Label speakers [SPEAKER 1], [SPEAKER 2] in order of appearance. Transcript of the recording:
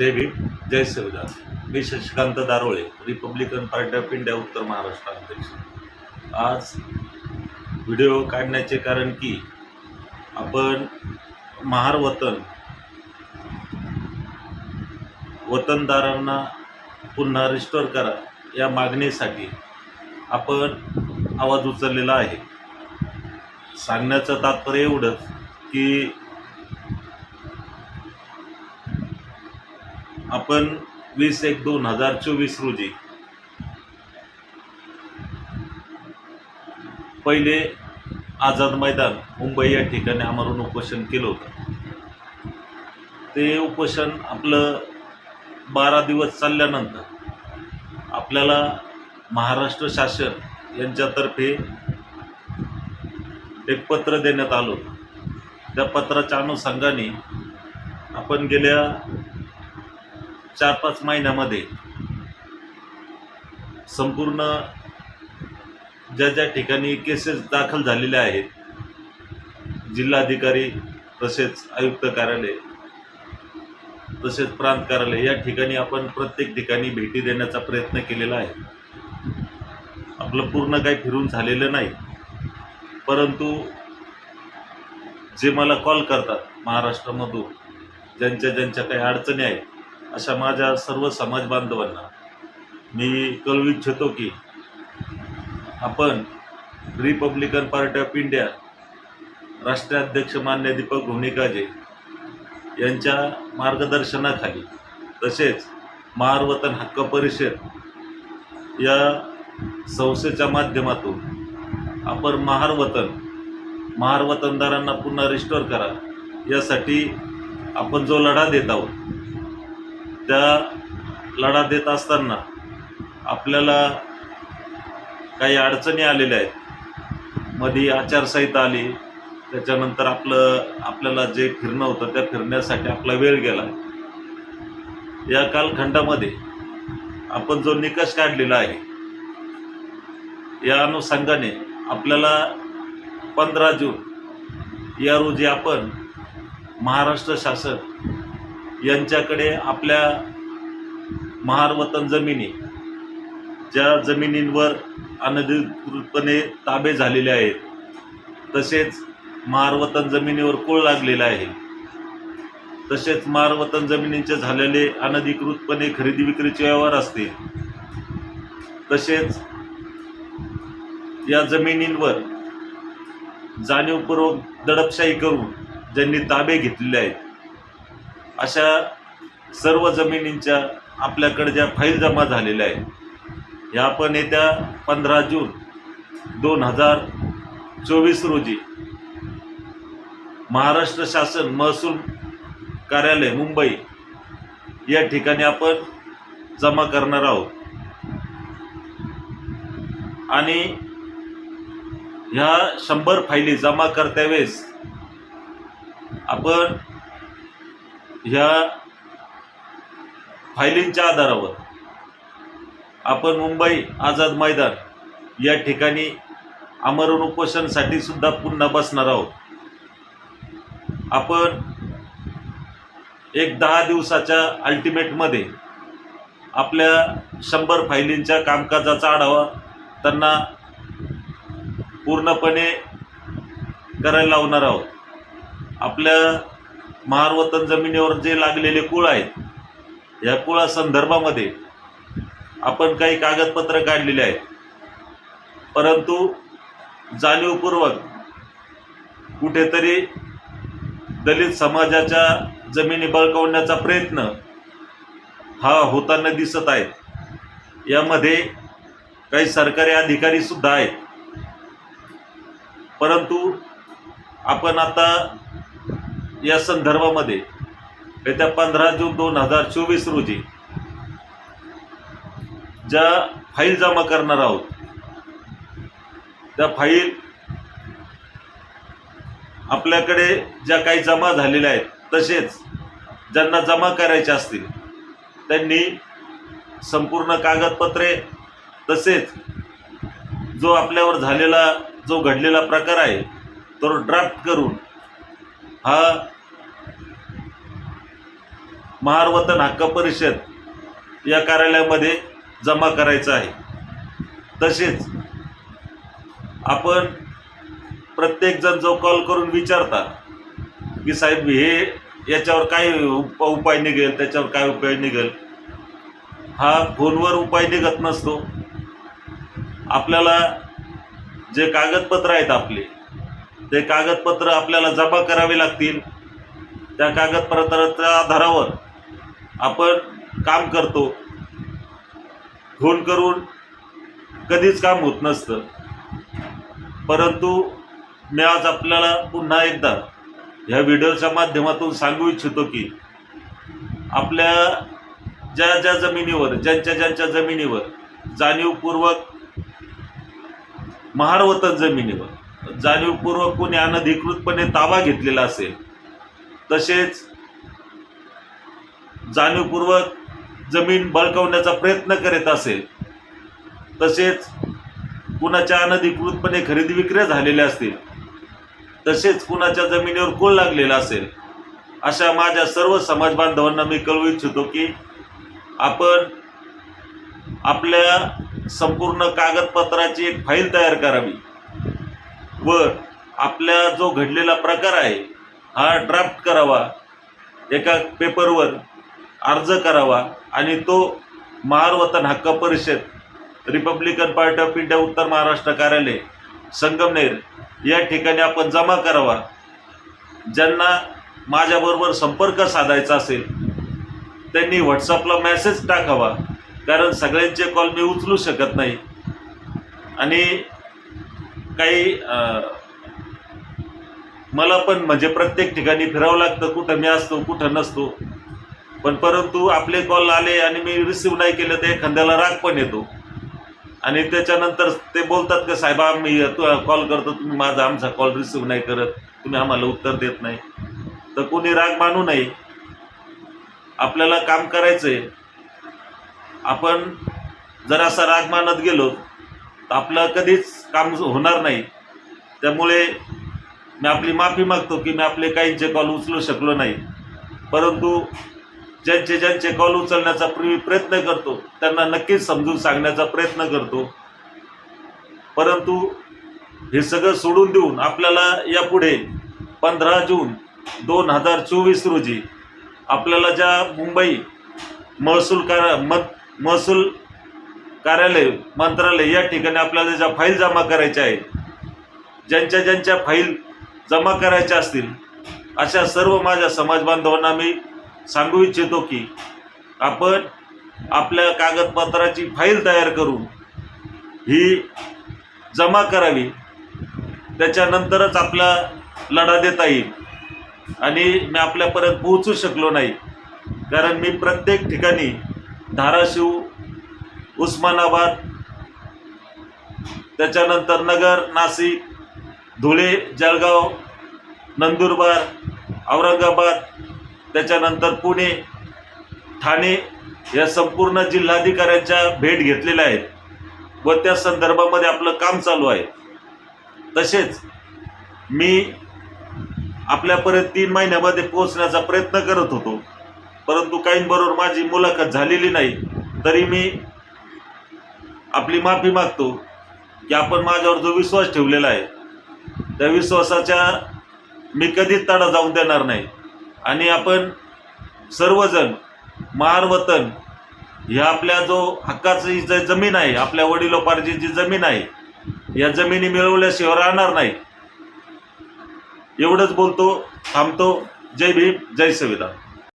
[SPEAKER 1] जय भीम जय संविधान मी Shashikant Darole Republican Party of India उत्तर महाराष्ट्र अध्यक्ष. आज व्हिडिओ काढण्याचे कारण की आपण महार वतन वतनदारांना पुन्हा रिस्टोर करा या मागणीसाठी आपण आवाज उचललेला आहे. सांगण्याचं तात्पर्य एवढंच की आपण वीस एक दोन हजार चोवीस रोजी पहिले आझाद मैदान मुंबई या ठिकाणी आम्हाला उपोषण केलं होतं. ते उपोषण आपलं बारा दिवस चालल्यानंतर आपल्याला महाराष्ट्र शासन यांच्यातर्फे एक पत्र देण्यात आलं त्या पत्राच्या अनुषंगाने आपण गेल्या चार पाच महिन्यामध्ये संपूर्ण ज्या ज्या ठिकाणी केसेस दाखल झालेल्या आहेत जिल्हाधिकारी तसेच आयुक्त कार्यालय तसेच प्रांत कार्यालय या ठिकाणी आपण प्रत्येक ठिकाणी भेटी देण्याचा प्रयत्न केलेला आहे. आपलं पूर्ण काही फिरून झालेलं नाही. परंतु जे मला कॉल करतात महाराष्ट्रामधून ज्यांच्या ज्यांच्या काही अडचणी आहेत अशा माझ्या सर्व समाज बांधवांना मी कळू इच्छितो की आपण रिपब्लिकन पार्टी ऑफ इंडिया राष्ट्रीय अध्यक्ष मान्य दीपक भुनिकाजे यांच्या मार्गदर्शनाखाली तसेच महारवतन हक्क परिषद या संस्थेच्या माध्यमातून आपण महारवतन महारवतनदारांना पुन्हा रिस्टोर करा यासाठी आपण जो लढा देत आहोत त्या लढा देत असताना आपल्याला काही अडचणी आलेल्या आहेत. मध्ये आचारसंहिता आली. त्याच्यानंतर आपलं आपल्याला जे फिरणं होतं त्या फिरण्यासाठी आपला वेळ गेला. या कालखंडामध्ये आपण जो निकष काढलेला आहे या अनुषंगाने आपल्याला पंधरा जून या रोजी आपण महाराष्ट्र शासन यांच्याकडे आपल्या महारवतन जमिनी ज्या जमिनींवर अनधिकृतपणे ताबे झालेले आहेत तसेच महारवतन जमिनीवर कुळ लागलेला आहे. तसेच महारवतन जमिनींचे झालेले अनधिकृतपणे खरेदी विक्रीचे व्यवहार असतील. तसेच या जमिनींवर जाणीवपूर्वक दडपशाही करून ज्यांनी ताबे घेतलेले आहेत अशा सर्व जमिनींच्या आपल्याकडे ज्या फाईल जमा झालेल्या आहेत ह्या आपण येत्या पंधरा जून दोन हजार चोवीस रोजी महाराष्ट्र शासन महसूल कार्यालय मुंबई या ठिकाणी आपण जमा करणार आहोत. आणि ह्या शंभर फायली जमा करत्या वेळेस आपण ह्या फायलींच्या आधारावर आपण मुंबई आझाद मैदान या ठिकाणी आमरण उपोषणसाठी सुद्धा पुन्हा बसणार आहोत. आपण एक दहा दिवसाच्या अल्टिमेटमध्ये आपल्या शंभर फायलींच्या कामकाजाचा आढावा त्यांना पूर्णपणे करायला लावणार आहोत. आपल्या महारवतन जमिनीवर जे लागलेले कुळ आहेत या कुळा संदर्भामध्ये आपण काही कागदपत्र काढलेले आहेत. परंतु जाणीवपूर्वक कुठेतरी दलित समाजाच्या जमिनी बळकावण्याचा प्रयत्न हा होताना दिसत आहेत. यामध्ये काही सरकारी अधिकारीसुद्धा आहेत. परंतु आपण आता या संदर्भामध्ये येत्या पंधरा जून दोन हजार चोवीस रोजी ज्या फाईल जमा करणार आहोत त्या फाईल आपल्याकडे ज्या काही जमा झालेल्या आहेत तसेच ज्यांना जमा करायचे असतील त्यांनी संपूर्ण कागदपत्रे तसेच जो आपल्यावर झालेला जो घडलेला प्रकार आहे तो ड्राफ्ट करून हा महारवतन हक्क परिषद या कार्यालयामध्ये जमा करायचं आहे. तसेच आपण प्रत्येकजण जो कॉल करून विचारता की साहेब हे याच्यावर काय उप उपाय निघेल? त्याच्यावर काय उपाय निघेल? हा फोनवर उपाय निघत नसतो. आपल्याला जे कागदपत्र आहेत आपले ते कागदपत्र आपल्याला जमा करावे लागतील. त्या कागदपत्राच्या आधारावर आपण काम करतो. फोन करून कधीच काम होत नसतं. परंतु मी आज आपल्याला पुन्हा एकदा ह्या व्हिडिओच्या माध्यमातून सांगू इच्छितो की आपल्या ज्या ज्या जमिनीवर ज्यांच्या ज्यांच्या जमिनीवर जाणीवपूर्वक महारवतन जमिनीवर जाणीवपूर्वक कोणी अनधिकृतपणे ताबा घेतलेला असेल तसेच जाणीवपूर्वक जमीन बळकावण्याचा प्रयत्न करीत असेल तसेच कुणाच्या अनधिकृतपणे खरेदी विक्री झालेल्या असतील तसेच कुणाच्या जमिनीवर कोल लागलेला असेल अशा माझ्या सर्व समाज बांधवांना मी कळवू इच्छितो की आपण आपल्या संपूर्ण कागदपत्राची एक फाईल तयार करावी. व आपला जो घडलेला प्रकार आहे हा ड्राफ्ट करावा एका पेपरवर अर्ज करावा आणि तो महारवतन हक्क परिषद रिपब्लिकन पार्टी ऑफ इंडिया उत्तर महाराष्ट्र कार्यालय संगमनेर या ठिकाणी आपण जमा करावा. ज्यांना माझ्याबरोबर संपर्क साधायचा असेल त्यांनी व्हॉट्सअपला मेसेज टाकावा कारण सगळ्यांचे कॉल मी उचलू शकत नाही. आणि काही मला पण म्हणजे प्रत्येक ठिकाणी फिरावं लागतं. कुठं मी असतो कुठं नसतो. पण परंतु आपले कॉल आले आणि मी रिसीव नाही केलं तर एखाद्याला राग पण येतो. आणि त्याच्यानंतर ते बोलतात का साहेब आम्ही कॉल करतो तुम्ही माझा आमचा कॉल रिसीव नाही करत. तुम्ही आम्हाला उत्तर देत नाही. तर कोणी राग मानू नये. आपल्याला काम करायचं आहे आपण जर असा राग मानत गेलो आपलं कधीच काम होणार नाही. त्यामुळे मी आपली माफी मागतो की मी आपले काहींचे कॉल उचलू शकलो नाही. परंतु ज्यांचे ज्यांचे कॉल उचलण्याचा प्र प्रयत्न करतो त्यांना नक्कीच समजून सांगण्याचा प्रयत्न करतो. परंतु हे सगळं सोडून देऊन आपल्याला यापुढे पंधरा जून दोन हजार चोवीस रोजी आपल्याला ज्या मुंबई महसूल कार म महसूल कार्यालय मंत्रालय या ठिकाणी आपल्याला ज्या फाईल जमा करायच्या आहेत ज्यांच्या ज्यांच्या फाईल जमा करायच्या असतील अशा सर्व माझ्या समाज बांधवांना मी सांगू इच्छितो की आपण आपल्या कागदपत्राची फाईल तयार करून ही जमा करावी. त्याच्यानंतरच आपला लढा देता येईल आणि मी आपल्यापर्यंत पोहोचू शकलो नाही. कारण मी प्रत्येक ठिकाणी धाराशिव उस्मानाबाद त्याच्यानंतर नगर नाशिक धुळे जळगाव नंदुरबार औरंगाबाद त्याच्यानंतर पुणे ठाणे या संपूर्ण जिल्हाधिकाऱ्यांच्या भेट घेतलेल्या आहेत व त्या संदर्भामध्ये आपलं काम चालू आहे. तसेच मी आपल्यापर्यंत तीन महिन्यामध्ये पोहोचण्याचा प्रयत्न करत होतो परंतु काहींबरोबर माझी मुलाखत झालेली नाही तरी मी आपली माफी मागतो की आपण माझ्यावर जो विश्वास ठेवलेला आहे त्या विश्वासाच्या मी कधीच तडा जाऊन देणार नाही. आणि आपण सर्वजण महार वतन ह्या आपल्या जो हक्काची जी जमीन आहे आपल्या वडिलोपार्जी जी जमीन आहे या जमिनी मिळवल्याशिवाय राहणार नाही. एवढंच बोलतो थांबतो. जय भीम जय संविधान.